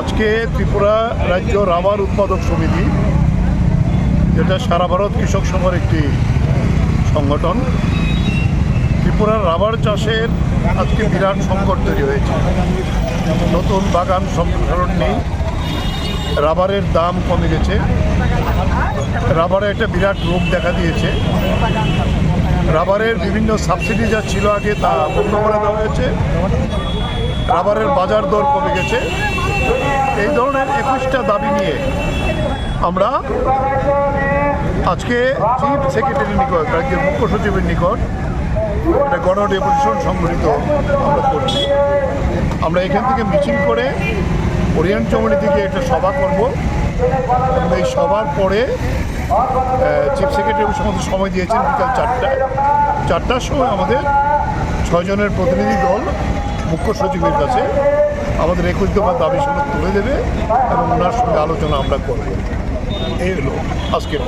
আজকে ত্রিপুরা রাজ্য রাবার উৎপাদক সমিতি, যেটা সারা ভারত কৃষক সভার একটি সংগঠন ত্রিপুরার রাবার চাষের আজকে বিরাট সংকট তৈরি হয়েছে। নতুন বাগান সম্প্রসারণ নেই, রাবারের দাম কমে গেছে। রাবারে একটা বিরাট রোগ দেখা দিয়েছে। রাবারের বিভিন্ন সাবসিডি যা ছিল আগে তা বন্ধ করে দেওয়া হয়েছে। রাবারের বাজার দর কমে গেছে। এই ধরনের একুশটা দাবি নিয়ে আমরা আজকে চিফ সেক্রেটারির নিকট, রাজ্যের মুখ্য সচিবের নিকট একটা গণ ডেপুটেশন সংগঠিত আমরা করছি। আমরা এখান থেকে মিছিল করে ওরিয়েন্ট চমনি থেকে একটা সভা করব। এই সভার পরে চিফ সেক্রেটারি আমাদের সময় দিয়েছেন বিকাল চারটায়। চারটার সময় আমাদের ছয়জনের প্রতিনিধি দল মুখ্য সচিবের কাছে আমাদের একুশ দফা দাবি সঙ্গে তুলে দেবে এবং ওনার সঙ্গে আলোচনা আমরা করব এই হলো আজকের।